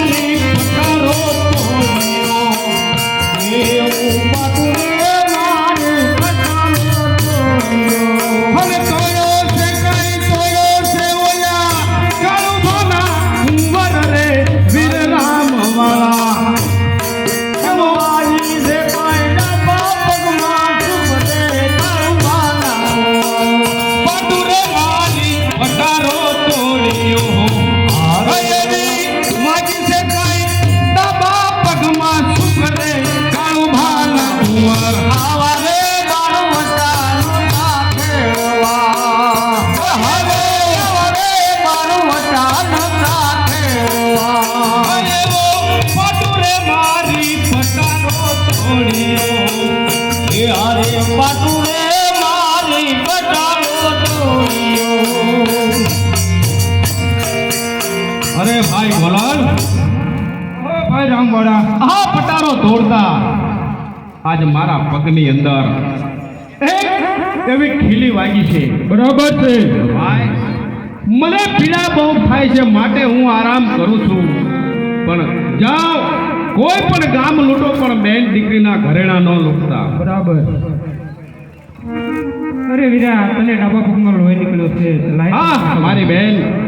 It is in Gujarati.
મારી અરે ભાઈ ભલાલ અરે ભાઈ રામવાડા આ પટારો તોડતા. આજ મારા પગની અંદર એવી ખીલી વાગી છે. બરાબર છે. ભાઈ મને પીડા બહુ થાય છે માટે હું આરામ કરું છું. પણ જાઓ કોઈ પણ ગામ લૂંટો પણ બેન દીકરીના ઘરેણા ન લૂંટતા. બરાબર. અરે વીરા તને ડાબા પગમાં લોહી નીકળ્યો છે. હા મારી બેન.